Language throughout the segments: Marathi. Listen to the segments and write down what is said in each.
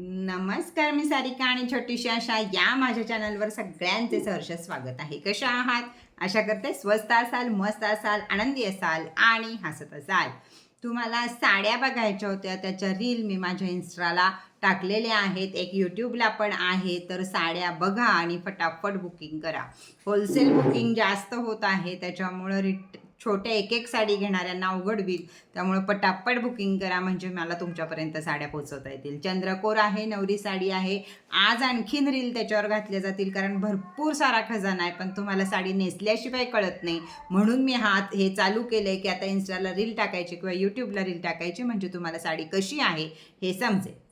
नमस्कार मी सारिका आणि छोटीशी आशा या माझ्या चॅनलवर सगळ्यांचे सहर्ष स्वागत आहे. कशा आहात? आशा करते स्वस्त असाल मस्त असाल आनंदी असाल आणि हसत असाल. तुम्हाला साड्या बघायच्या होत्या त्याच्या रील मी माझ्या इन्स्टाला टाकलेल्या आहेत. एक यूट्यूबला पण आहे तर साड्या बघा आणि फटाफट बुकिंग करा. होलसेल बुकिंग जास्त होत आहे त्याच्यामुळं रिट छोट्या एक एक साडी घेणाऱ्यांना अवघड होईल. त्यामुळे पटापट बुकिंग करा म्हणजे मला तुमच्यापर्यंत साड्या पोहोचवता येतील. चंद्रकोर आहे नवरी साडी आहे. आज आणखीन रील त्याच्यावर घातल्या जातील कारण भरपूर सारा खजाना आहे पण तुम्हाला साडी नेसल्याशिवाय कळत नाही. म्हणून मी हात हे चालू केलं आहे की आता इन्स्टाला रील टाकायची किंवा यूट्यूबला रील टाकायची म्हणजे तुम्हाला साडी कशी आहे हे समजेल.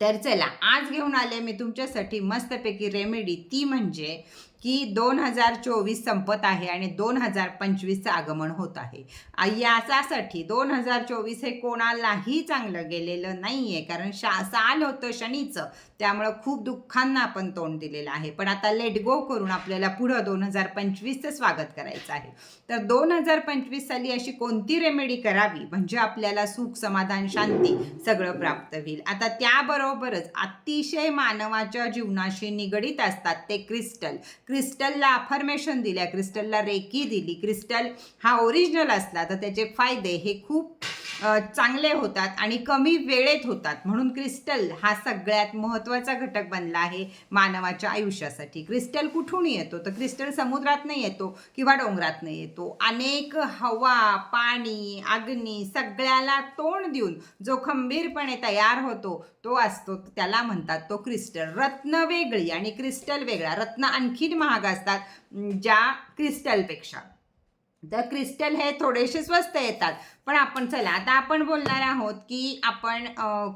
तर चला आज घेऊन आले मी तुमच्यासाठी मस्तपैकी रेमेडी ती म्हणजे की दोन हजार चोवीस संपत आहे आणि दोन हजार पंचवीसचं आगमन होत आहे. आ, याच्यासाठी दोन हजार चोवीस हे कोणालाही चांगलं गेलेलं नाही आहे कारण शा साल होतं शनीचं. त्यामुळं खूप दुःखांना आपण तोंड दिलेलं आहे. पण आता लेट गो करून आपल्याला पुढं दोन हजार पंचवीसचं स्वागत करायचं आहे. तर दोन हजार पंचवीस साली अशी कोणती रेमेडी करावी? म्हणजे आपल्याला सुख समाधान शांती सगळं प्राप्त होईल. आता त्याबरोबरच अतिशय मानवाच्या जीवनाशी निगडीत असतात ते क्रिस्टल क्रिस्टलला अफर्मेशन दिल्या क्रिस्टलला रेकी दिली. क्रिस्टल हा ओरिजिनल असला तर त्याचे फायदे हे खूप चांगले होतात आणि कमी वेळेत होतात. म्हणून क्रिस्टल हा सगळ्यात महत्त्वाचा घटक बनला आहे मानवाच्या आयुष्यासाठी. क्रिस्टल कुठून येतो? तर क्रिस्टल समुद्रात नाही येतो किंवा डोंगरात नाही येतो. अनेक हवा पाणी अग्नी सगळ्याला तोंड देऊन जो खंबीरपणे तयार होतो तो असतो त्याला म्हणतात तो क्रिस्टल. रत्न वेगळी आणि क्रिस्टल वेगळा. रत्न आणखीन महाग असतात ज्या क्रिस्टलपेक्षा. तर क्रिस्टल हे थोडेसे स्वस्त येतात. पण आपण चला आता आपण बोलणार आहोत की आपण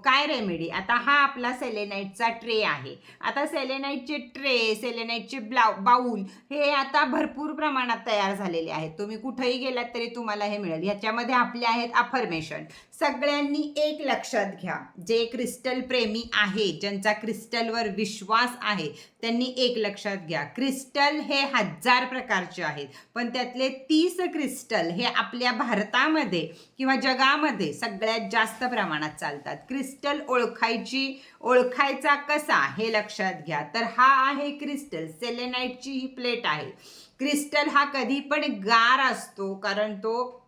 काय रेमेडी आता हा आपला सेलेनाईटचा ट्रे आहे. आता सेलेनाईटचे ट्रे सेलेनाईटचे ब्लाउ बाऊल हे आता भरपूर प्रमाणात तयार झालेले आहेत. तुम्ही कुठेही गेलात तरी तुम्हाला हे मिळेल. ह्याच्यामध्ये आपले आहेत अफर्मेशन सगळ्यांनी एक लक्षात घ्या. जे क्रिस्टल प्रेमी आहे ज्यांचा क्रिस्टलवर विश्वास आहे त्यांनी एक लक्षात घ्या. क्रिस्टल हे हजार प्रकारचे आहेत. पण त्यातले तीस क्रिस्टल हे आपल्या भारतामध्ये किंवा जगामध्ये सगळ्यात जास्त प्रमाणात चालतात. क्रिस्टल ओळखायची ओळखायचा कसा हे लक्षात घ्या. तर हा आहे क्रिस्टल. सेलेनाईटची ही प्लेट आहे. क्रिस्टल हा कधी पण गार असतो कारण तो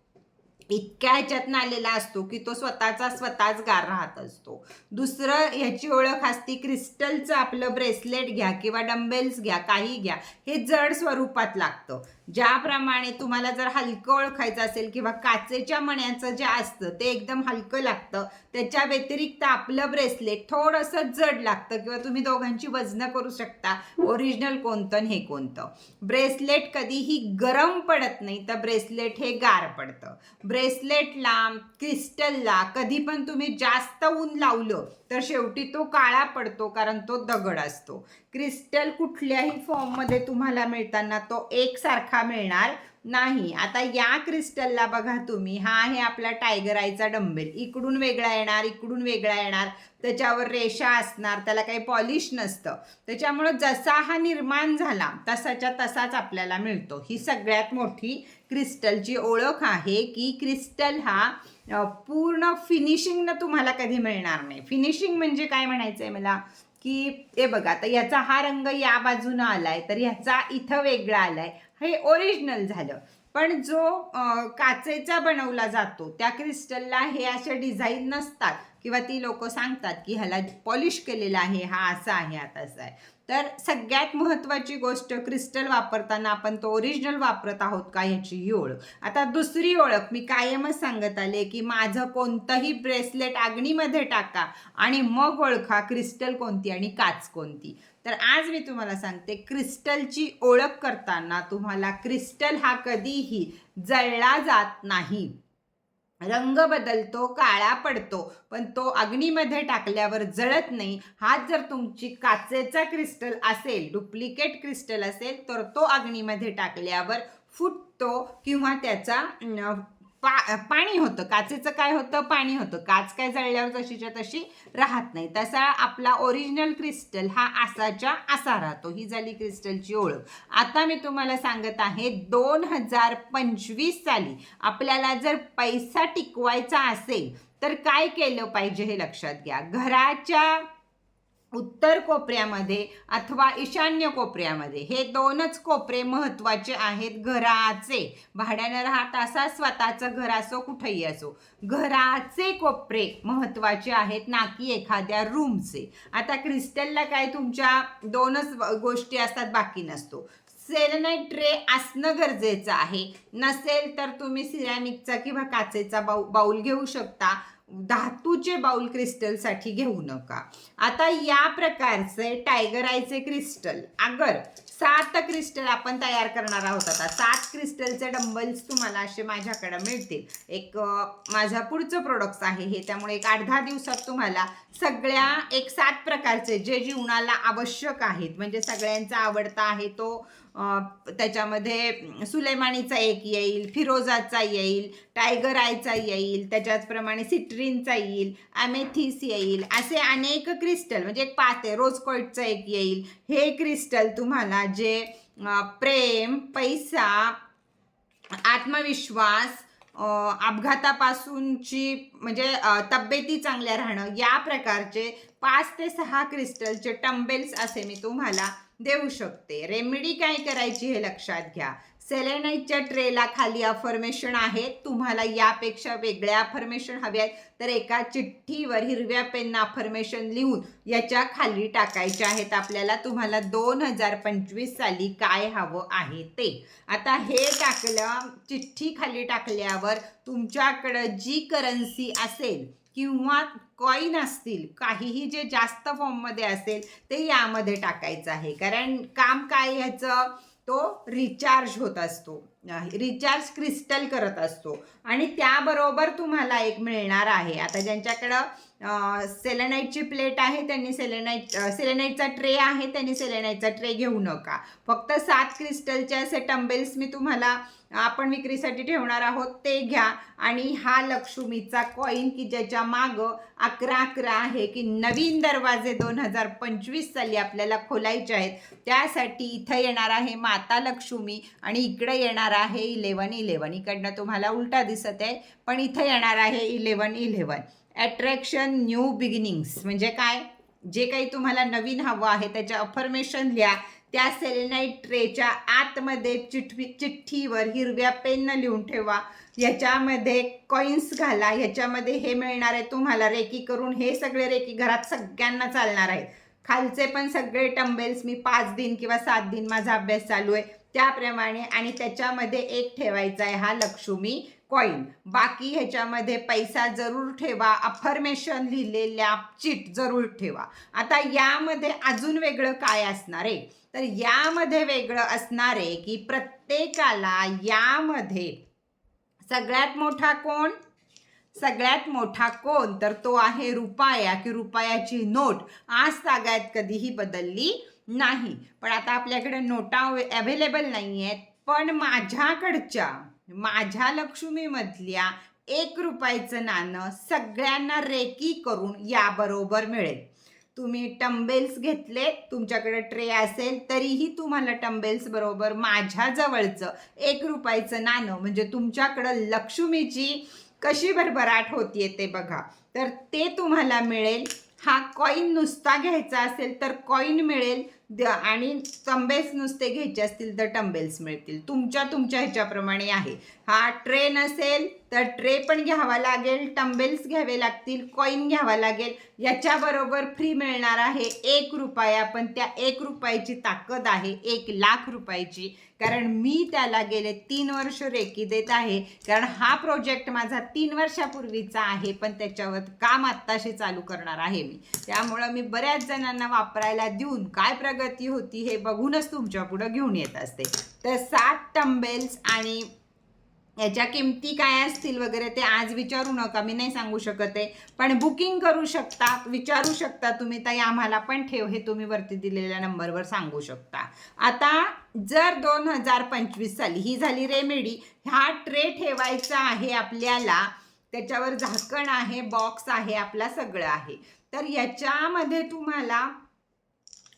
इतक्या ह्याच्यातनं आलेला असतो की तो स्वतःचा स्वतःच गार राहत असतो. दुसरं ह्याची ओळख असती क्रिस्टलचं आपलं ब्रेसलेट घ्या किंवा डंबेल्स घ्या काही घ्या हे जड स्वरूपात लागतं. ज्याप्रमाणे तुम्हाला जर हलकं ओळखायचं असेल किंवा काचेच्या मण्याचं जे असतं ते एकदम हलकं लागतं त्याच्या व्यतिरिक्त आपलं ब्रेसलेट थोडंसं जड लागतं किंवा तुम्ही दोघांची वजनं करू शकता. ओरिजिनल कोणतं आणि हे कोणतं. ब्रेसलेट कधीही गरम पडत नाही तर ब्रेसलेट हे गार पडतं. ब्रेसलेटला क्रिस्टलला कधी पण तुम्ही जास्त ऊन लावलं तर शेवटी तो काळा पडतो कारण तो दगड असतो. क्रिस्टल कुठल्याही फॉर्ममध्ये तुम्हाला मिळताना तो एकसारखा मिळणार. नाही आता या क्रिस्टलला बघा तुम्ही. हा आहे आपला टायगर आयचा डंबेल. इकडून वेगळा येणार इकडून वेगळा येणार. त्याच्यावर रेषा असणार त्याला काही पॉलिश नसतं. त्याच्यामुळं जसा हा निर्माण झाला तसाच्या तसाच आपल्याला मिळतो. ही सगळ्यात मोठी क्रिस्टलची ओळख आहे की क्रिस्टल हा पूर्ण पूर्ण फिनिशिंगनं तुम्हाला कधी मिळणार नाही. फिनिशिंग म्हणजे काय म्हणायचं आहे मला? की हे बघा तर याचा हा रंग या बाजूनं आलाय तर ह्याचा इथं वेगळा आलाय. हे ओरिजिनल झालं. पण जो काचेचा बनवला जातो त्या क्रिस्टलला हे असे डिझाईन नसतात. किंवा ती लोक सांगतात की ह्याला पॉलिश केलेला आहे हा असा आहे हा तसा आहे. तर सगळ्यात महत्त्वाची गोष्ट क्रिस्टल वापरताना आपण तो ओरिजिनल वापरत आहोत का ह्याची ही ओळख. आता दुसरी ओळख मी कायमच सांगत आले की माझं कोणतंही ब्रेसलेट अग्नीमध्ये टाका आणि मग ओळखा क्रिस्टल कोणती आणि काच कोणती. तर आज मी तुम्हाला सांगते क्रिस्टलची ओळख करताना तुम्हाला क्रिस्टल हा कधीही जळला जात नाही. रंग बदलतो काळा पडतो पण तो अग्नीमध्ये टाकल्यावर जळत नाही. हाच जर तुमची काचेचा क्रिस्टल असेल डुप्लिकेट क्रिस्टल असेल तर तो अग्नीमध्ये टाकल्यावर फुटतो किंवा त्याचा पा पाणी होतं. काचेचं काय होतं? पाणी होतं. काच काय जळल्यावर जशीच्या तशी राहत नाही. तसा आपला ओरिजिनल क्रिस्टल हा आसाच्या असा राहतो. ही झाली क्रिस्टलची ओळख. आता मी तुम्हाला सांगत आहे दोन हजार पंचवीस साली आपल्याला जर पैसा टिकवायचा असेल तर काय केलं पाहिजे हे लक्षात घ्या. घराच्या उत्तर कोपऱ्यामध्ये अथवा ईशान्य कोपऱ्यामध्ये. हे दोनच कोपरे महत्त्वाचे आहेत घराचे. भाड्यानं राहत असा स्वतःचं घर असो कुठेही असो. घराचे कोपरे महत्त्वाचे आहेत ना की एखाद्या रूमचे. आता क्रिस्टलला काय तुमच्या दोनच गोष्टी असतात बाकी नसतो. सेलनाईट ट्रे असणं गरजेचं आहे. नसेल तर तुम्ही सिरॅमिकचा किंवा काचेचा बाऊ बाऊल घेऊ शकता. धातूचे बाउल क्रिस्टलसाठी घेऊ नका. आता या प्रकारचे टायगर आयचे क्रिस्टल अगर सात क्रिस्टल आपण तयार करणार आहोत आता. सात क्रिस्टलचे डंबल्स तुम्हाला असे माझ्याकडे मिळतील. एक माझा पुढचं प्रोडक्ट्स आहे हे. त्यामुळे एक आठ दहा दिवसात तुम्हाला सगळ्या एक सात प्रकारचे जे जीवनाला आवश्यक आहेत म्हणजे सगळ्यांचा आवडता आहे तो त्याच्यामध्ये सुलेमानीचा एक येईल फिरोजाचा येईल टायगर आयचा येईल त्याच्याचप्रमाणे सिट्रीनचा येईल ॲमेथिस येईल असे अनेक क्रिस्टल म्हणजे एक पाच आहे रोज एक येईल. हे क्रिस्टल तुम्हाला जे प्रेम पैसा आत्मविश्वास अपघातापासूनची म्हणजे तब्येती चांगल्या राहणं या प्रकारचे पाच ते सहा क्रिस्टलचे टंबेल्स असे मी तुम्हाला देऊ शकते. रेमेडी काय करायची हे लक्षात घ्या. सेलेनाईटच्या ट्रेला खाली अफर्मेशन आहेत तुम्हाला यापेक्षा वेगळ्या अफर्मेशन हवे आहेत. तर एका चिठ्ठीवर हिरव्या पेननं अफर्मेशन लिहून याच्या खाली टाकायच्या आहेत आपल्याला. तुम्हाला दोन हजार पंचवीस साली काय हवं आहे ते. आता हे टाकलं चिठ्ठी खाली टाकल्यावर तुमच्याकडं जी करन्सी असेल किंवा कॉईन असतील काहीही जे जास्त फॉर्ममध्ये असेल ते यामध्ये टाकायचं आहे. कारण काम काय ह्याचं तो रिचार्ज होत असतो. रिचार्ज क्रिस्टल करत असतो. आणि त्याबरोबर तुम्हाला एक मिळणार आहे. आता ज्यांच्याकडं सेलेनाईटची प्लेट आहे त्यांनी सेलेनाईट सेलेनाईटचा ट्रे आहे त्यांनी सेलेनाईटचा ट्रे घेऊ नका. फक्त सात क्रिस्टलचे असे टंबेल्स मी तुम्हाला आपण विक्रीसाठी ठेवणार आहोत ते घ्या. आणि हा लक्ष्मीचा कॉईन की ज्याच्या मागं अकरा अकरा आहे की नवीन दरवाजे दोन हजार पंचवीस साली आपल्याला खोलायचे आहेत. त्यासाठी इथं येणार आहे माता लक्ष्मी आणि इकडे येणार आहे इलेवन इलेवन इकडनं तुम्हाला उलटा दिसत आहे पण इथं येणार आहे eleven eleven attraction new beginnings म्हणजे काय? जे काही तुम्हाला नवीन हवं आहे त्याच्या अफर्मेशन लिहा. त्या सेलेनाईट ट्रेच्या आतमध्ये चिठ्ठी चिठ्ठीवर हिरव्या पेननं लिहून ठेवा. याच्यामध्ये कॉईन्स घाला. ह्याच्यामध्ये हे मिळणार आहे तुम्हाला. रेकी करून हे सगळे रेकी घरात सगळ्यांना चालणार आहेत. खालचे पण सगळे टंबेल्स मी पाच दिन किंवा सात दिन माझा अभ्यास चालू आहे. त्याप्रमाणे आणि त्याच्यामध्ये एक ठेवायचा आहे हा लक्ष्मी. कॉईन बाकी ह्याच्यामध्ये पैसा जरूर ठेवा. अफर्मेशन लिहिलेल्या चिट जरूर ठेवा. आता यामध्ये अजून वेगळं काय असणार आहे? तर यामध्ये वेगळं असणार आहे की प्रत्येकाला यामध्ये सगळ्यात मोठा कोण? सगळ्यात मोठा कोण? तर तो आहे रुपया की रुपयाची नोट. आज तागायत कधीही बदलली नाही. पण आता आपल्याकडे नोटा अवेलेबल नाही आहेत पण माझ्याकडच्या माझ्या लक्ष्मीमधल्या एक रुपयाचं नाणं सगळ्यांना रेकी करून याबरोबर मिळेल. तुम्ही टंबेल्स घेतले तुमच्याकडे ट्रे असेल तरीही तुम्हाला टंबेल्स बरोबर माझ्या जवळचं एक रुपयाचं नाणं म्हणजे तुमच्याकडं लक्ष्मीची कशी भरभराट होतीये ते बघा. तर ते तुम्हाला मिळेल. हा कॉईन नुसता घ्यायचा असेल तर कॉईन मिळेल. द- आणि टंबेल्स नुसते घ्यायचे असतील तर टंबेल्स मिळतील. तुमच्या तुमच्या ह्याच्याप्रमाणे आहे. हा ट्रे नसेल तर ट्रे पण घ्यावा लागेल टंबेल्स घ्यावे लागतील कॉईन घ्यावा लागेल. याच्याबरोबर फ्री मिळणार आहे एक रुपया पण त्या एक रुपयाची ताकद आहे एक लाख रुपयाची. कारण मी त्याला गेले तीन वर्ष रेकी देत आहे. कारण हा प्रोजेक्ट माझा तीन वर्षापूर्वीचा आहे पण त्याच्यावर काम आत्ताशी चालू करणार आहे मी. त्यामुळं मी बऱ्याच जणांना वापरायला देऊन काय प्रगती होती हे बघूनच तुमच्या पुढं घेऊन येत असते. तर सात टंबेल्स आणि याच्या किमती काय असतील वगैरे ते आज विचारू नका मी नाही सांगू शकत आहे. पण बुकिंग करू शकता विचारू शकता तुम्ही ताई आम्हाला पण ठेव हे तुम्ही वरती दिलेल्या नंबरवर सांगू शकता. आता जर दोन हजार पंचवीस साली ही झाली रेमेडी हा ट्रे ठेवायचा आहे आपल्याला त्याच्यावर झाकण आहे बॉक्स आहे आपला सगळं आहे. तर याच्यामध्ये तुम्हाला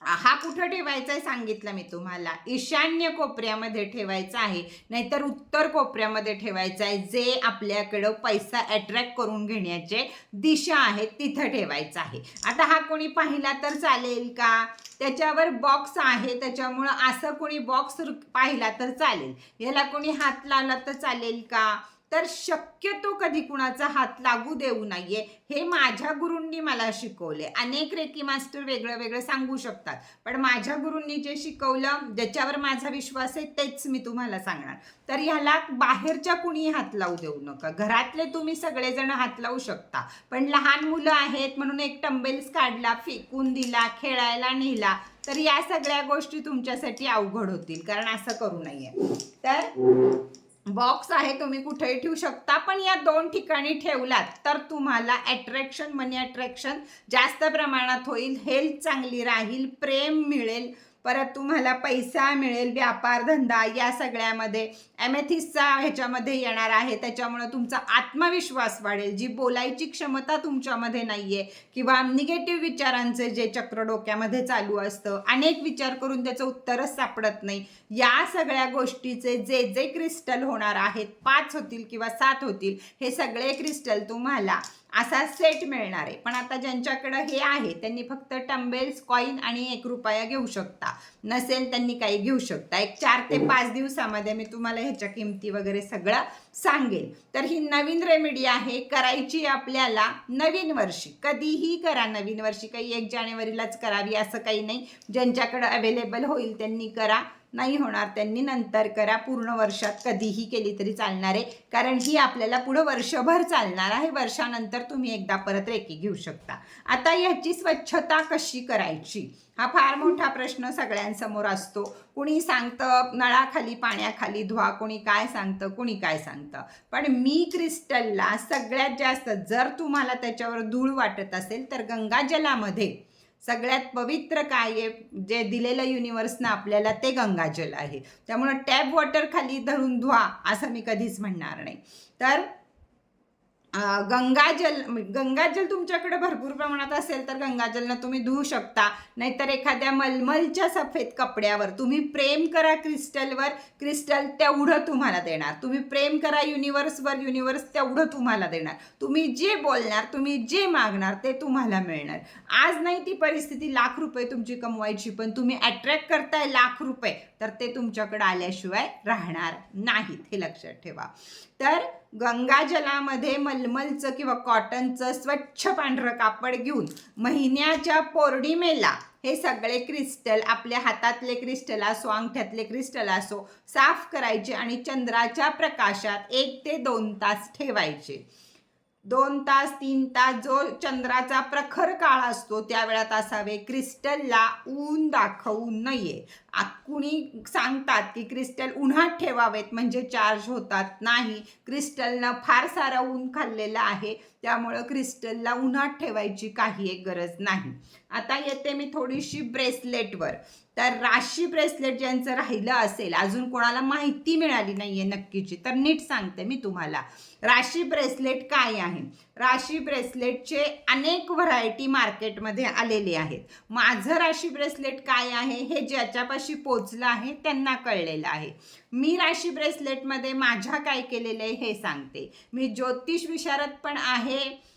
हा कुठं ठेवायचा आहे सांगितलं मी तुम्हाला? ईशान्य कोपऱ्यामध्ये ठेवायचा आहे. नाहीतर उत्तर कोपऱ्यामध्ये ठेवायचा आहे. जे आपल्याकडं पैसा अट्रॅक्ट करून घेण्याचे दिशा आहेत तिथं ठेवायचा आहे. आता हा कोणी पाहिला तर चालेल का? त्याच्यावर बॉक्स आहे. त्याच्यामुळं असं कोणी बॉक्स पाहिला तर चालेल. याला कोणी हात लावला तर चालेल का? तर शक्यतो कधी कुणाचा हात लागू देऊ नये हे माझ्या गुरूंनी मला शिकवले. अनेक रेकी मास्टर वेगळं वेगळं सांगू शकतात. पण माझ्या गुरूंनी जे शिकवलं ज्याच्यावर माझा विश्वास आहे तेच मी तुम्हाला सांगणार. तर ह्याला बाहेरच्या कुणी हात लावू देऊ नका. घरातले तुम्ही सगळेजण हात लावू शकता. पण लहान मुलं आहेत म्हणून एक टंबेल्स काढला फेकून दिला खेळायला नेला तर या सगळ्या गोष्टी तुमच्यासाठी अवघड होतील. कारण असं करू नये. तर बॉक्स आहे तुम्ही कुठेही ठेवू शकता. पण या दोन ठिकाणी ठेवलात तर तुम्हाला अट्रॅक्शन मनी अट्रॅक्शन जास्त प्रमाणात होईल हेल्थ चांगली राहील प्रेम मिळेल. परत तुम्हाला पैसा मिळेल व्यापार धंदा या सगळ्यामध्ये. ॲमेथिसचा ह्याच्यामध्ये येणार आहे. त्याच्यामुळं तुमचा आत्मविश्वास वाढेल. जी बोलायची क्षमता तुमच्यामध्ये नाही आहे किंवा निगेटिव्ह विचारांचे जे चक्र डोक्यामध्ये चालू असतं अनेक विचार करून त्याचं उत्तरच सापडत नाही. या सगळ्या गोष्टीचे जे जे क्रिस्टल होणार आहेत पाच होतील किंवा सात होतील हे सगळे क्रिस्टल तुम्हाला असा सेट मिळणार आहे. पण आता ज्यांच्याकडं हे आहे त्यांनी फक्त टंबेल्स कॉईन आणि एक रुपया घेऊ शकता. नसेल त्यांनी काही घेऊ शकता. एक चार ते पाच दिवसामध्ये मी तुम्हाला ह्याच्या किमती वगैरे सगळं सांगेल. तर ही नवीन रेमेडी आहे. करायची आपल्याला नवीन वर्षी. कधीही करा नवीन वर्षी. काही एक जानेवारीलाच करावी असं काही नाही. ज्यांच्याकडं अवेलेबल होईल त्यांनी करा. नाही होणार. त्यांनी नंतर करा. पूर्ण वर्षात कधीही केली तरी चालणार आहे. कारण ही आपल्याला पुढं वर्षभर चालणार आहे. वर्षानंतर तुम्ही एकदा परत रेकी घेऊ शकता. आता याची स्वच्छता कशी करायची? हा फार मोठा प्रश्न सगळ्यांसमोर असतो. कुणी सांगतं नळाखाली पाण्याखाली धुवा. कुणी काय सांगतं कुणी काय सांगतं. पण मी क्रिस्टलला सगळ्यात जास्त जर तुम्हाला त्याच्यावर धूळ वाटत असेल तर गंगाजलामध्ये सगळ्यात पवित्र काय आहे? जे दिलेलं युनिवर्सनं आपल्याला ते गंगाजल आहे. त्यामुळं टॅप वॉटर खाली धरून धुवा असं मी कधीच म्हणणार नाही. तर गंगाजल म्हणजे गंगाजल तुमच्याकडे भरपूर प्रमाणात असेल तर गंगाजलनं तुम्ही धुवू शकता. नाहीतर एखाद्या मलमलच्या सफेद कपड्यावर तुम्ही प्रेम करा क्रिस्टलवर क्रिस्टल तेवढं तुम्हाला देणार. तुम्ही प्रेम करा युनिवर्सवर युनिवर्स तेवढं तुम्हाला देणार. तुम्ही जे बोलणार तुम्ही जे मागणार ते तुम्हाला मिळणार. आज नाही ती परिस्थिती लाख रुपये तुमची कमवायची पण तुम्ही अट्रॅक्ट करताय लाख रुपये तर ते तुमच्याकडे आल्याशिवाय राहणार नाहीत हे लक्षात ठेवा. तर गंगाजलामध्ये मलमलचं किंवा कॉटनचं स्वच्छ पांढरं कापड घेऊन महिन्याच्या पौर्णिमेला हे सगळे क्रिस्टल आपल्या हातातले क्रिस्टल असो अंगठ्यातले क्रिस्टल असो साफ करायचे आणि चंद्राच्या प्रकाशात एक ते दोन तास ठेवायचे. दोन तास तीन तास जो चंद्राचा प्रखर काळ असतो त्या वेळात असावे क्रिस्टलला ऊन दाखवू नये. कुणी सांगतात की क्रिस्टल उन्हात ठेवावेत म्हणजे चार्ज होतात नाही. क्रिस्टलनं फार सारा ऊन खाल्लेलं आहे त्यामुळं क्रिस्टलला उन्हात ठेवायची काही एक गरज नाही. आता येते मी थोडीशी ब्रेसलेटवर. तर राशी ब्रेसलेट ज्यांचं राहिलं असेल अजून कोणाला माहिती मिळाली नाही आहे नक्कीची तर नीट सांगते मी तुम्हाला. राशी ब्रेसलेट काय आहे? राशी ब्रेसलेटचे अनेक व्हरायटी मार्केटमध्ये आलेले आहेत. माझं राशी ब्रेसलेट काय आहे? हे ज्याच्यापाशी पोचलं आहे त्यांना कळलेलं आहे. मी राशी ब्रेसलेटमध्ये माझ्या काय केलेलं आहे हे सांगते. मी ज्योतिष विशारद पण आहे.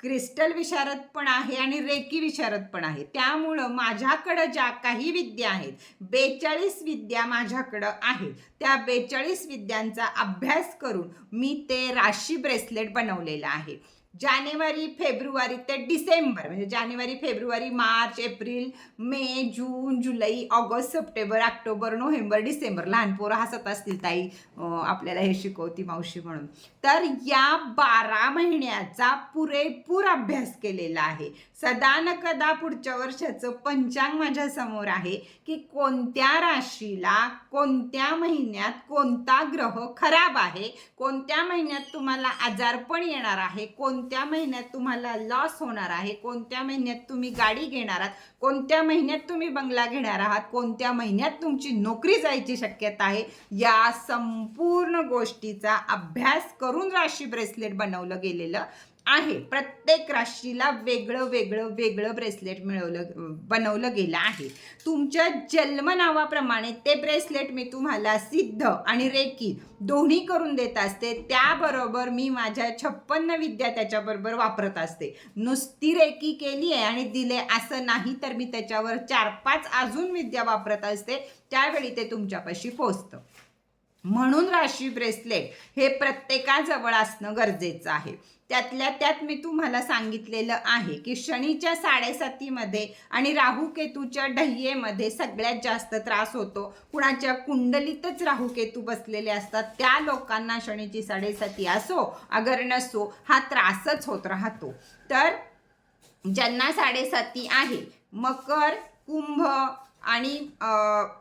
क्रिस्टल विशारद पण आहे आणि रेकी विशारद पण आहे. त्यामुळं माझ्याकडं ज्या काही विद्या आहेत बेचाळीस विद्या माझ्याकडं आहेत. त्या बेचाळीस विद्यांचा अभ्यास करून मी ते राशी ब्रेसलेट बनवलेलं आहे. जानेवारी फेब्रुवारी ते डिसेंबर म्हणजे जानेवारी फेब्रुवारी मार्च एप्रिल मे जून जुलै August September October November December. लहान पोरं हसत असतील ताई आपल्याला हे शिकवती मावशी म्हणून. तर या बारा महिन्याचा पुरेपूर अभ्यास केलेला आहे. सदा न कदा पुढच्या वर्षाचं पंचांग माझ्यासमोर आहे की कोणत्या राशीला कोणत्या महिन्यात कोणता ग्रह खराब आहे कोणत्या महिन्यात तुम्हाला आजारपण येणार आहे कोण कोणत्या महिन्यात तुम्हाला लॉस होणार आहे? कोणत्या महिन्यात तुम्ही गाडी घेणार आहात? कोणत्या महिन्यात तुम्ही बंगला घेणार आहात? कोणत्या महिन्यात तुमची नोकरी जायची शक्यता आहे? या संपूर्ण गोष्टीचा अभ्यास करून राशी ब्रेसलेट बनवलं गेलेलं. आहे. प्रत्येक राशीला वेगळं वेगळं वेगळं ब्रेसलेट मिळवलं बनवलं गेलं आहे. तुमच्या जन्मनावाप्रमाणे ते ब्रेसलेट मी तुम्हाला सिद्ध आणि रेकी दोन्ही करून देत असते. त्याबरोबर मी माझ्या छप्पन्न विद्या त्याच्याबरोबर वापरत असते. नुसती रेकी केली आहे आणि दिले असं नाही तर मी त्याच्यावर चार पाच अजून विद्या वापरत असते. त्यावेळी ते तुमच्यापाशी पोचतं. म्हणून राशी ब्रेसलेट हे प्रत्येकाजवळ असणं गरजेचं आहे. त्यातल्या त्यात मी तुम्हाला सांगितलेलं आहे की शनीच्या साडेसातीमध्ये आणि राहू केतूच्या सगळ्यात जास्त त्रास होतो. कुणाच्या कुंडलीतच राहू केतू बसलेले असतात. त्या लोकांना शनीची साडेसाती असो अगर नसो हा त्रासच होत राहतो. तर ज्यांना साडेसाती आहे मकर कुंभ आणि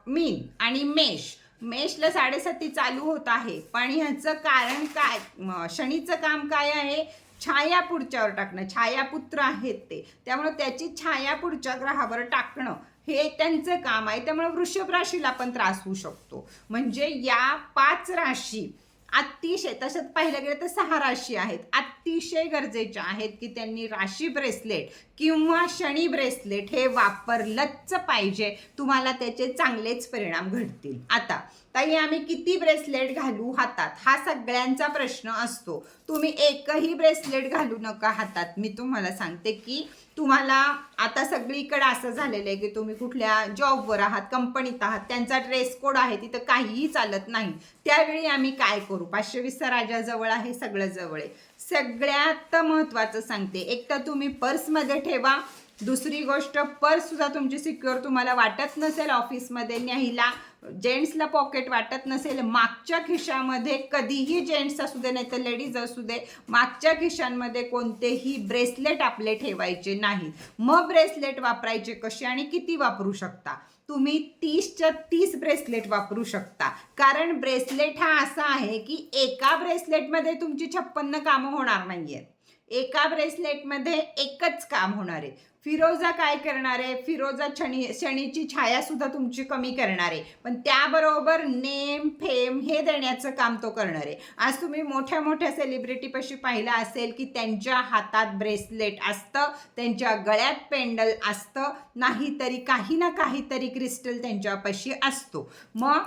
मीन आणि मेष मेषला साडेसाती चालू होत आहे. पण ह्याचं कारण काय? शनीचं काम काय आहे? छाया पुढच्यावर टाकणं. छायापुत्र आहेत ते. त्यामुळे त्याची छाया पुढच्या ग्रहावर टाकणं हे त्यांचं काम आहे. त्यामुळे वृषभ राशीला पण त्रास होऊ शकतो. म्हणजे या पाच राशी अतिशय तसंच पाहिलं गेलं तर सहा राशी आहेत. अतिशय गरजेच्या आहेत की त्यांनी राशी ब्रेसलेट किंवा शनी ब्रेसलेट हे वापरलंच पाहिजे. तुम्हाला त्याचे चांगलेच परिणाम घडतील. आता ताई आम्ही किती ब्रेसलेट घालू हातात? हा सगळ्यांचा प्रश्न असतो. तुम्ही एकही ब्रेसलेट घालू नका हातात. मी तुम्हाला सांगते की तुम्हाला आता सगळीकडे असं झालेलं आहे की तुम्ही कुठल्या जॉबवर आहात कंपनीत आहात त्यांचा ड्रेस कोड आहे तिथं काहीही चालत नाही. त्यावेळी आम्ही काय करू? पाचशे वीसचा राजा जवळ आहे सगळं जवळ आहे. सगळ्यात महत्त्वाचं सांगते एक तर तुम्ही पर्समध्ये ठेवा. दुसरी गोष्ट पर्ससुद्धा तुमची सिक्युअर तुम्हाला वाटत नसेल ऑफिसमध्ये न्यायला. जेंट्सला पॉकेट वाटत नसेल मागच्या खिशामध्ये कधीही जेंट्स असू दे नाही तर लेडीज असू दे मागच्या खिशांमध्ये कोणतेही ब्रेसलेट आपले ठेवायचे नाही. मग ब्रेसलेट वापरायचे कसे आणि किती वापरू शकता? तुम्ही तीसच्या तीस ब्रेसलेट वापरू शकता. कारण ब्रेसलेट हा असा आहे की एका ब्रेसलेटमध्ये तुमची छप्पन्न कामं होणार नाही आहेत एका ब्रेसलेटमध्ये एकच काम होणार आहे. फिरोजा काय करणार आहे? फिरोजा शनी शनीची छाया सुद्धा तुमची कमी करणार आहे. पण त्याबरोबर नेम फेम हे देण्याचं काम तो करणार आहे. आज तुम्ही मोठ्या मोठ्या सेलिब्रिटीपाशी पाहिलं असेल की त्यांच्या हातात ब्रेसलेट असतं त्यांच्या गळ्यात पेंडल असतं नाहीतरी काही ना काहीतरी क्रिस्टल त्यांच्यापाशी असतो. मग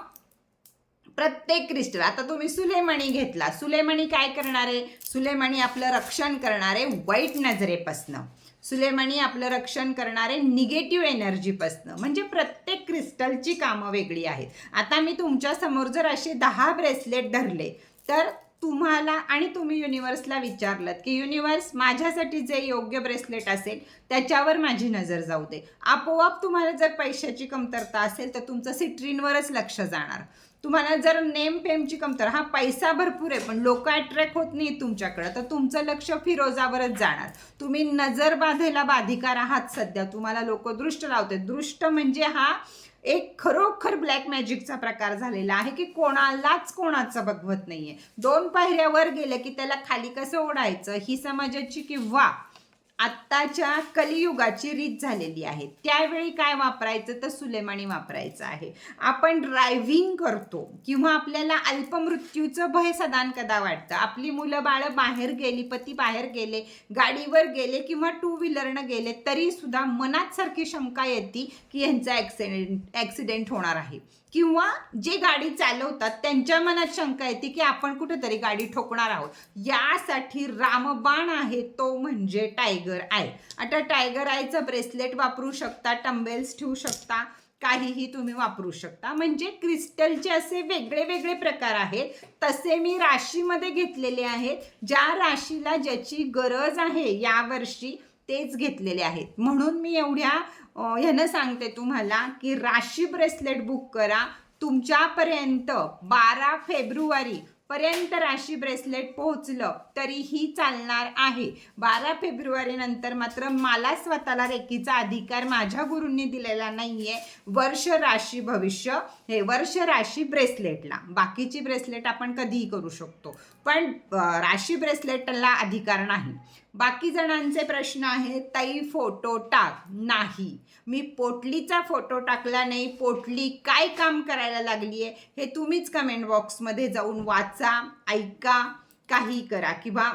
प्रत्येक क्रिस्टल आता तुम्ही सुलेमणी घेतला. सुलेमणी काय करणार आहे? सुलेमणी आपलं रक्षण करणारे वाईट नजरेपासनं. सुलेमणी आपलं रक्षण करणारे निगेटिव्ह एनर्जीपासनं म्हणजे प्रत्येक क्रिस्टलची कामं वेगळी आहेत. आता मी तुमच्यासमोर जर असे दहा ब्रेसलेट धरले तर तुम्हाला आणि तुम्ही युनिवर्सला विचारलं की युनिवर्स माझ्यासाठी जे योग्य ब्रेसलेट असेल त्याच्यावर माझी नजर जाऊ दे. आपोआप तुम्हाला जर पैशाची कमतरता असेल तर तुमचं सिट्रीनवरच लक्ष जाणार. तुम्हाला जर नेम फेमची कमतर हा पैसा भरपूर आहे पण लोक अट्रॅक्ट होत नाही तुमच्याकडं. तर तुमचं लक्ष फिरोजावरच जाणार. तुम्ही नजर बाधेला बाधिकार आहात सध्या. तुम्हाला लोक दृष्ट लावते दृष्ट म्हणजे हा एक खरोखर ब्लॅक मॅजिकचा प्रकार झालेला आहे की कोणालाच कोणाचं बघवत नाहीये. दोन पायऱ्यावर गेलं की त्याला खाली कसं ओढायचं? ही समाजाची किंवा आत्ताच्या कलियुगाची रीत झालेली आहे. त्यावेळी काय वापरायचं? तर सुलेमानी वापरायचं आहे. आपण ड्रायव्हिंग करतो किंवा आपल्याला अल्पमृत्यूचं भय सदान कदा वाटतं? आपली मुलं बाळं बाहेर गेली पती बाहेर गेले गाडीवर गेले किंवा टू व्हीलरनं गेले तरी सुद्धा मनात सारखी शंका येते की यांचा ॲक्सिडेंट ॲक्सिडेंट होणार आहे. किंवा जे गाडी चालवतात त्यांच्या मनात शंका येते की आपण कुठेतरी गाडी ठोकणार आहोत. यासाठी रामबाण आहे तो म्हणजे टायगर आय. आता टायगर आयचं ब्रेसलेट वापरू शकता टंबेल्स ठेवू शकता काहीही तुम्ही वापरू शकता. म्हणजे क्रिस्टलचे असे वेगळे वेगळे प्रकार आहेत. तसे मी राशीमध्ये घेतलेले आहेत. ज्या राशीला ज्याची गरज आहे यावर्षी तेच घेतलेले आहेत. म्हणून मी एवढ्या ह्यानं सांगते तुम्हाला की राशी ब्रेसलेट बुक करा. तुमच्यापर्यंत बारा फेब्रुवारी पर्यंत राशी ब्रेसलेट पोहोचलं तरीही चालणार आहे. बारा फेब्रुवारी नंतर मात्र मला स्वतःला रेकीचा अधिकार माझ्या गुरूंनी दिलेला नाही आहे वर्ष राशी भविष्य हे वर्ष राशी ब्रेसलेटला. बाकीची ब्रेसलेट आपण कधीही करू शकतो. पण राशी ब्रेसलेटला अधिकार नाही. बाकी जणांचे प्रश्न आहेत ताई फोटो टाक. नाही. मी पोटलीचा फोटो टाकला नाही. पोटली काय काम करायला लागली आहे हे तुम्हीच कमेंट बॉक्समध्ये जाऊन वाचा ऐका काही करा. किंवा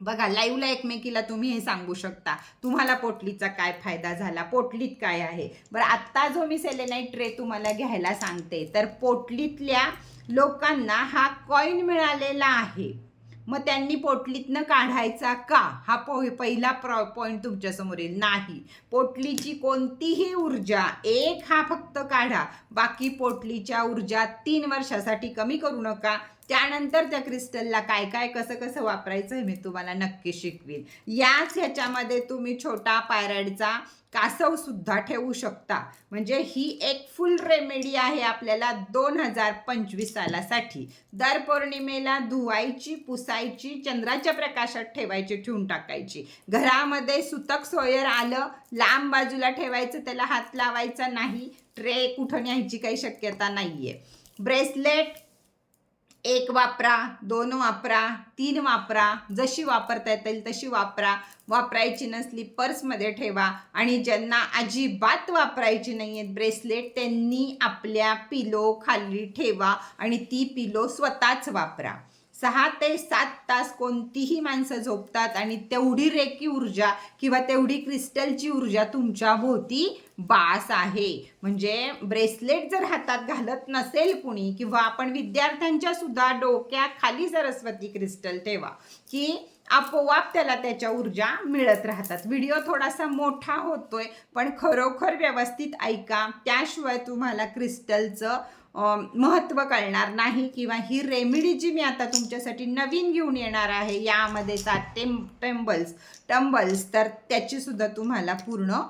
बघा लाईव्हला एकमेकीला तुम्ही हे सांगू शकता. तुम्हाला पोटलीचा काय फायदा झाला? पोटलीत काय आहे? बरं आत्ता जो मी सेलेनाईट ट्रे तुम्हाला घ्यायला सांगते तर पोटलीतल्या लोकांना हा कॉईन मिळालेला आहे. मग त्यांनी पोटलीतनं काढायचा का? हा पो पहिला प्रॉ पॉईंट तुमच्यासमोर येईल. नाही. पोटलीची कोणतीही ऊर्जा एक हा फक्त काढा. बाकी पोटलीच्या ऊर्जा तीन वर्षासाठी कमी करू नका. त्यानंतर त्या क्रिस्टलला काय काय कसं कसं वापरायचं हे मी तुम्हाला नक्की शिकवीन. याच ह्याच्यामध्ये तुम्ही छोटा पायरॅडचा कासव सुद्धा ठेवू शकता. म्हणजे ही एक फुल रेमेडी आहे आपल्याला दोन हजार पंचवीस सालासाठी दर पौर्णिमेला धुवायची पुसायची चंद्राच्या प्रकाशात ठेवायची ठेवून टाकायची. घरामध्ये सुतक सोयर आलं लांब बाजूला ठेवायचं त्याला हात लावायचा नाही. ट्रे कुठं न्यायची काही शक्यता नाहीये. ब्रेसलेट एक वापरा दोन वापरा तीन वापरा जशी वापरता येतील तशी वापरा. वापरायची नसली पर्समध्ये ठेवा. आणि ज्यांना अजिबात वापरायची नाही आहेत ब्रेसलेट त्यांनी आपल्या पिलो खाली ठेवा आणि ती पिलो स्वतःच वापरा. सहा ते सात तास कोणतीही माणसं झोपतात आणि तेवढी रेकी ऊर्जा किंवा तेवढी क्रिस्टलची ऊर्जा तुमच्या भोवती बास आहे. म्हणजे ब्रेसलेट जर हातात घालत नसेल कुणी किंवा आपण विद्यार्थ्यांच्या सुद्धा डोक्याखाली सरस्वती क्रिस्टल ठेवा की आपोआप त्याला त्याच्या ऊर्जा मिळत राहतात. व्हिडिओ थोडासा मोठा होतोय पण खरोखर व्यवस्थित ऐका. त्याशिवाय तुम्हाला क्रिस्टलचं महत्त्व कळणार नाही किंवा ही रेमेडी जी मी आता तुमच्यासाठी नवीन घेऊन येणार आहे यामध्ये सात टेम टेम्बल्स. टंबल्स तर त्याचीसुद्धा तुम्हाला पूर्ण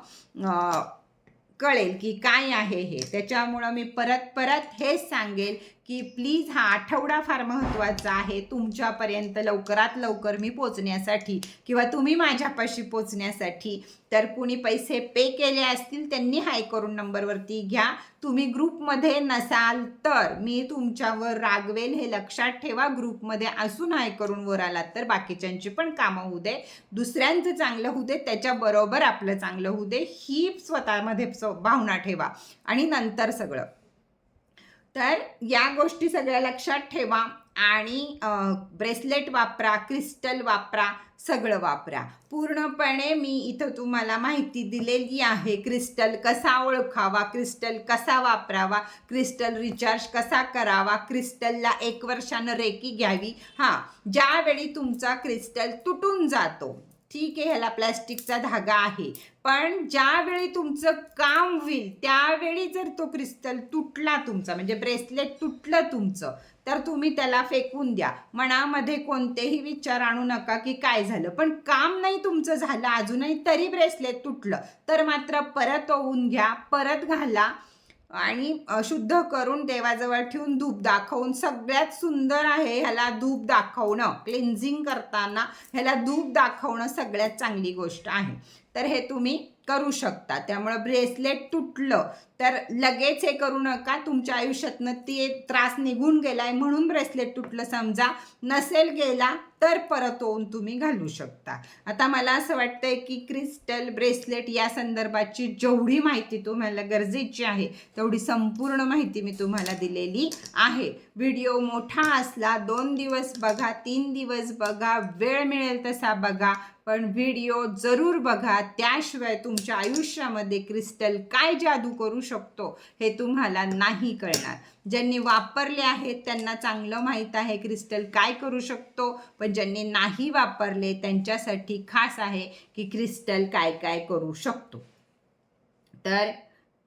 कळेल की काय आहे हे. त्याच्यामुळं मी परत परत हेच सांगेल की प्लीज हा आठवडा फार महत्त्वाचा आहे तुमच्यापर्यंत लवकरात लवकर मी पोचण्यासाठी किंवा तुम्ही माझ्यापाशी पोचण्यासाठी. तर कुणी पैसे पे केले असतील त्यांनी हाय करून नंबरवरती घ्या. तुम्ही ग्रुपमध्ये नसाल तर मी तुमच्यावर रागवेल हे लक्षात ठेवा. ग्रुपमध्ये असून हाय करून वर आलात तर बाकीच्यांची पण कामं होऊ दे. दुसऱ्यांचं चांगलं होऊ दे त्याच्याबरोबर आपलं चांगलं होऊ दे. ही स्वतःमध्ये भावना ठेवा. आणि नंतर सगळं. तर या गोष्टी सगळ्या लक्षात ठेवा आणि ब्रेसलेट वापरा क्रिस्टल वापरा सगळं वापरा. पूर्णपणे मी इथं तुम्हाला माहिती दिलेली आहे क्रिस्टल कसा ओळखावा क्रिस्टल कसा वापरावा क्रिस्टल रिचार्ज कसा करावा क्रिस्टलला एक वर्षानं रेकी घ्यावी. हां ज्यावेळी तुमचा क्रिस्टल तुटून जातो ठीक आहे ह्याला प्लॅस्टिकचा धागा आहे. पण ज्यावेळी तुमचं काम होईल त्यावेळी जर तो क्रिस्टल तुटला तुमचा म्हणजे ब्रेसलेट तुटलं तुमचं तर तुम्ही त्याला फेकून द्या. मनामध्ये कोणतेही विचार आणू नका की काय झालं. पण काम नाही तुमचं झालं अजूनही तरी ब्रेसलेट तुटलं तर मात्र परत ओवून घ्या परत घाला. आणि शुद्ध करून देवाजवळ ठेवून धूप दाखवून सगळ्यात सुंदर आहे ह्याला धूप दाखवणं. क्लिन्झिंग करताना ह्याला धूप दाखवणं सगळ्यात चांगली गोष्ट आहे. तर हे तुम्ही करू शकता. त्यामुळं ब्रेसलेट तुटलं तर लगेच हे करू नका. तुमच्या आयुष्यातनं ते त्रास निघून गेलाय म्हणून ब्रेसलेट तुटलं समजा. नसेल गेला तर परत होऊन तुम्ही घालू शकता. आता मला असं वाटतंय की क्रिस्टल ब्रेसलेट या संदर्भाची जेवढी माहिती तुम्हाला गरजेची आहे तेवढी संपूर्ण माहिती मी तुम्हाला दिलेली आहे. व्हिडिओ मोठा असला दोन दिवस बघा तीन दिवस बघा वेळ मिळेल तसा बघा. पण व्हिडिओ जरूर बघा. त्याशिवाय तुमच्या आयुष्यामध्ये क्रिस्टल काय जादू करू शकतो हे तुम्हाला नाही कळणार. ज्यांनी वापरले आहेत त्यांना चांगलं माहीत आहे क्रिस्टल काय करू शकतो. पण ज्यांनी नाही वापरले त्यांच्यासाठी खास आहे की क्रिस्टल काय काय करू शकतो. तर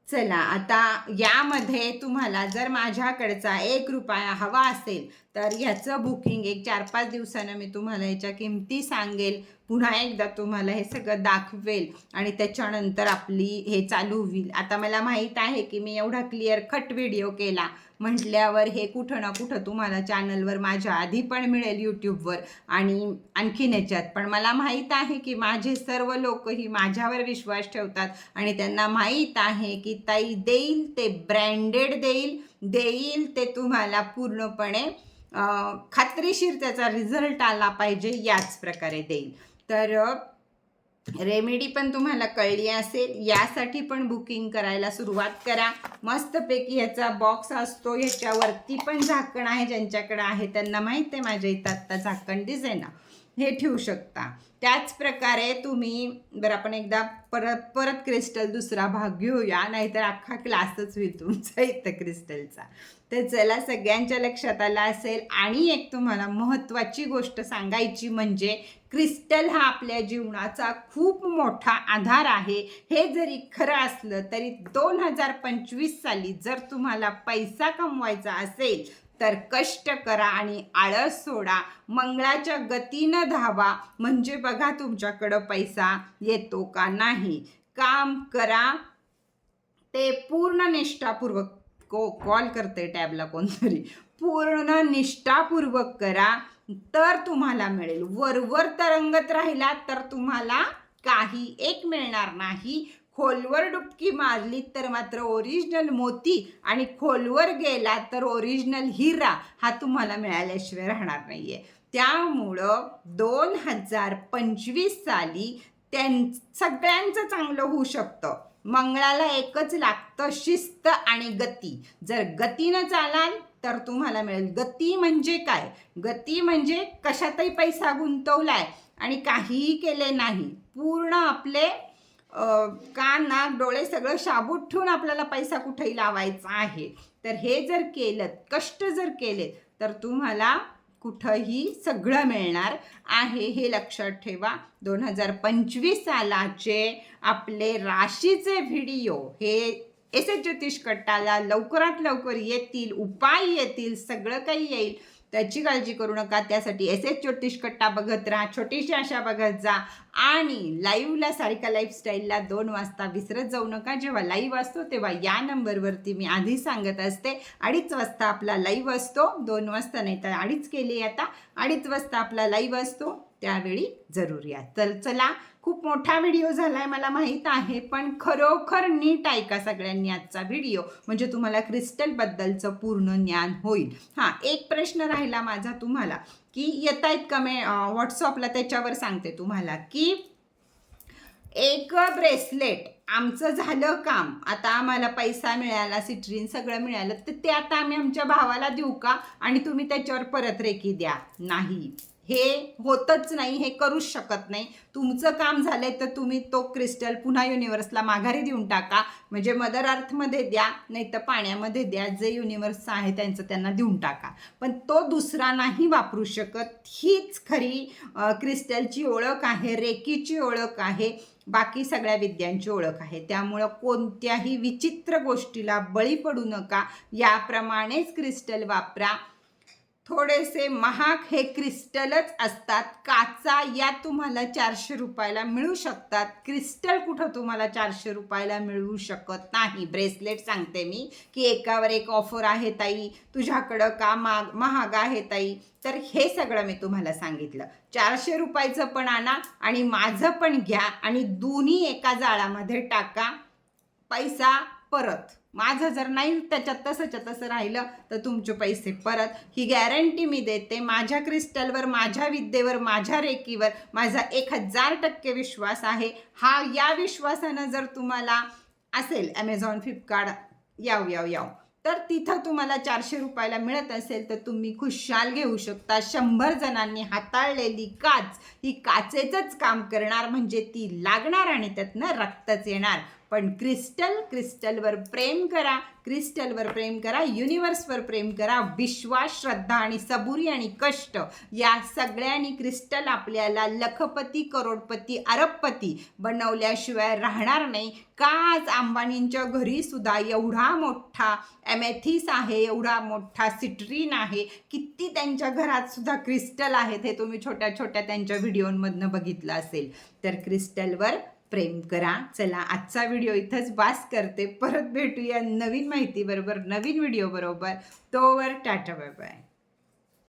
चला आता यामध्ये तुम्हाला जर माझ्याकडचा एक रुपया हवा असेल तर ह्याचं बुकिंग एक चार पाच दिवसानं मी तुम्हाला याच्या किमती सांगेल. पुन्हा एकदा तुम्हाला हे सगळं दाखवेल आणि त्याच्यानंतर आपली हे चालू होईल. आता मला माहीत आहे की मी एवढा क्लिअर कट व्हिडिओ केला. म्हटल्यावर हे कुठं ना कुठं तुम्हाला चॅनलवर माझ्या आधी पण मिळेल यूट्यूबवर आणि आणखीन याच्यात. पण मला माहीत आहे की माझे सर्व लोक ही माझ्यावर विश्वास ठेवतात आणि त्यांना माहीत आहे की ताई देईल ते ब्रँडेड देईल. देईल ते तुम्हाला पूर्णपणे खात्रीशीर त्याचा रिझल्ट आला पाहिजे याच प्रकारे देईल. तर रेमेडी पण तुम्हाला कळली असेल. यासाठी पण बुकिंग करायला सुरुवात करा. मस्तपैकी ह्याचा बॉक्स असतो. ह्याच्यावरती पण झाकण आहे. ज्यांच्याकडे आहे त्यांना माहीत आहे. माझ्या इथं आत्ता झाकण दिसे ना हे ठेवू शकता. त्याच प्रकारे तुम्ही बरं आपण एकदा परत परत क्रिस्टल दुसरा भाग घेऊया नाहीतर अख्खा क्लासच होईल तुमचा इथं क्रिस्टलचा. तर चला सगळ्यांच्या लक्षात आला असेल. आणि एक तुम्हाला महत्त्वाची गोष्ट सांगायची म्हणजे क्रिस्टल हा आपल्या जीवनाचा खूप मोठा आधार आहे. हे जरी खरं असलं तरी दोन हजार पंचवीस साली जर तुम्हाला पैसा कमवायचा असेल तर कष्ट करा आणि आळस सोडा. मंगळाच्या गतीनं धावा. म्हणजे बघा तुमच्याकडं पैसा येतो का नाही. काम करा. ते पूर्ण निष्ठापूर्वक को कॉल करते टॅबला कोणतरी. पूर्ण निष्ठापूर्वक करा. तर तुम्हाला मिळेल. वरवर तरंगत राहिला तर तुम्हाला काही एक मिळणार नाही. खोलवर डुबकी मारली तर मात्र ओरिजिनल मोती आणि खोलवर गेला तर ओरिजिनल हिरा हा तुम्हाला मिळाल्याशिवाय राहणार नाहीये. त्यामुळं दोन हजार पंचवीस साली त्यां सगळ्यांचं चांगलं होऊ शकतं. मंगळाला एकच लागतं शिस्त आणि गती. जर गतीनं चालाल तर तुम्हाला मिळेल. गती म्हणजे काय? गती म्हणजे कशातही पैसा गुंतवलाय आणि काहीही केले नाही. पूर्ण आपले कान नाक डोळे सगळं शाबूत ठेवून आपल्याला पैसा कुठेही लावायचा आहे. तर हे जर केलं कष्ट जर केले तर तुम्हाला कुठंही सगळं मिळणार आहे हे लक्षात ठेवा. दोन हजार पंचवीस सालाचे आपले राशीचे व्हिडिओ हे एस एस ज्योतिष कट्टाला लवकरात लवकर येतील उपाय येतील सगळं काही येईल. त्याची काळजी करू नका. त्यासाठी एस एस ज्योतिष कट्टा बघत राहा. छोटीशी आशा बघत जा. आणि लाईव्हला सारिका लाईफस्टाईलला दोन वाजता विसरत जाऊ नका. जेव्हा लाईव्ह असतो तेव्हा या नंबरवरती मी आधी सांगत असते. अडीच वाजता आपला लाईव्ह असतो. दोन वाजता नाही तर अडीच केली आता. अडीच वाजता आपला लाईव्ह असतो. त्यावेळी जरूर या. तर चला खूप मोठा व्हिडिओ झाला आहे मला माहीत आहे. पण खरोखर नीट ऐका सगळ्यांनी आजचा व्हिडिओ म्हणजे तुम्हाला क्रिस्टलबद्दलचं पूर्ण ज्ञान होईल. हां एक प्रश्न राहिला माझा तुम्हाला की येत आहेत का मी व्हॉट्सअपला त्याच्यावर सांगते तुम्हाला की एक ब्रेसलेट आमचं झालं काम. आता आम्हाला पैसा मिळाला सिट्रीन सगळं मिळालं तर ते आता आम्ही आमच्या भावाला देऊ का? आणि तुम्ही त्याच्यावर परत रेकी द्या. नाही. हे होतच नाही हे करूच शकत नाही. तुमचं काम झालंय तर तुम्ही तो क्रिस्टल पुन्हा युनिव्हर्सला माघारी देऊन टाका. म्हणजे मदर अर्थमध्ये द्या नाही तर पाण्यामध्ये द्या जे युनिव्हर्स आहे त्यांचं त्यांना देऊन टाका. पण तो दुसरा नाही वापरू शकत. हीच खरी क्रिस्टलची ओळख आहे रेकीची ओळख आहे. बाकी सगळ्या विद्यांची ओळख आहे. त्यामुळं कोणत्याही विचित्र गोष्टीला बळी पडू नका. याप्रमाणेच क्रिस्टल वापरा. थोडेसे महाग हे क्रिस्टलच असतात. काचा या तुम्हाला चारशे रुपयाला मिळू शकतात. क्रिस्टल कुठं तुम्हाला चारशे रुपयाला मिळू शकत नाही? ब्रेसलेट सांगते मी की एकावर एक ऑफर आहे ताई. तुझ्याकडं का माग महाग आहे ताई? तर हे सगळं मी तुम्हाला सांगितलं. चारशे रुपयाचं पण आणा आणि माझं पण घ्या आणि दोन्ही एका जाळामध्ये टाका. पैसा परत. माझं जर नाही त्याच्यात तसंच्या तसं राहिलं तर तुमचे पैसे परत. ही गॅरंटी मी देते. माझ्या क्रिस्टलवर माझ्या विद्येवर माझ्या रेकीवर माझा एक हजार टक्के विश्वास आहे. हा या विश्वासानं जर तुम्हाला असेल ॲमेझॉन फ्लिपकार्ट याव याव याव. तर तिथं तुम्हाला चारशे रुपयाला मिळत असेल तर तुम्ही खुशाल घेऊ शकता. शंभर जणांनी हाताळलेली काच ही काचेचंच काम करणार म्हणजे ती लागणार आणि त्यातनं रक्तच येणार. पण क्रिस्टल क्रिस्टलवर प्रेम करा क्रिस्टलवर प्रेम करा युनिवर्सवर प्रेम करा विश्वास श्रद्धा आणि सबुरी आणि कष्ट या सगळ्यांनी क्रिस्टल आपल्याला लखपती करोडपती अरबपती बनवल्याशिवाय राहणार नाही. का आज अंबानींच्या घरी सुद्धा एवढा मोठा ॲमेथिस आहे एवढा मोठा सिट्रीन आहे? किती त्यांच्या घरात सुद्धा क्रिस्टल आहेत हे तुम्ही छोट्या छोट्या त्यांच्या व्हिडिओमधनं बघितलं असेल. तर क्रिस्टलवर प्रेम करा. चला आजचा व्हिडिओ इथंच वास करते. परत भेटूया नवीन माहिती बरोबर नवीन व्हिडिओ बरोबर. तोवर टाटा बाय बाय